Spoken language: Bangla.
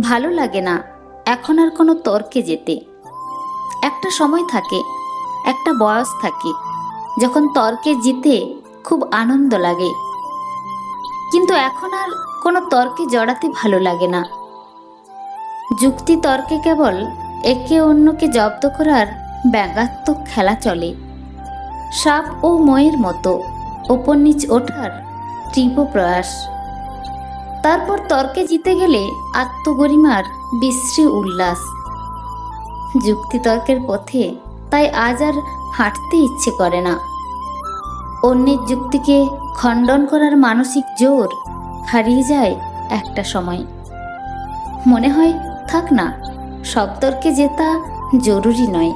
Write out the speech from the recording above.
ভালো লাগে না। এখন আর কোনো তর্কে যেতে। একটা সময় থাকে, একটা বয়স থাকে, যখন তর্কে জিতে খুব আনন্দ লাগে। কিন্তু এখন আর কোনো তর্কে জড়াতে ভালো লাগে না। যুক্তি তর্কে কেবল একে অন্যকে জব্দ করার ব্যঙ্গাত্মক খেলা চলে। সাপ ও ময়ের মতো ওপর নিচ ওঠার তীব্র প্রয়াস। তারপর তর্কে জিতে গেলে আত্মগরিমার বিশ্রী উল্লাস। যুক্তিতর্কের পথে তাই আজ আর হাঁটতে ইচ্ছে করে না। অন্যের যুক্তিকে খণ্ডন করার মানসিক জোর হারিয়ে যায় একটা সময়। মনে হয়, থাক না, সব তর্কে জেতা জরুরি নয়।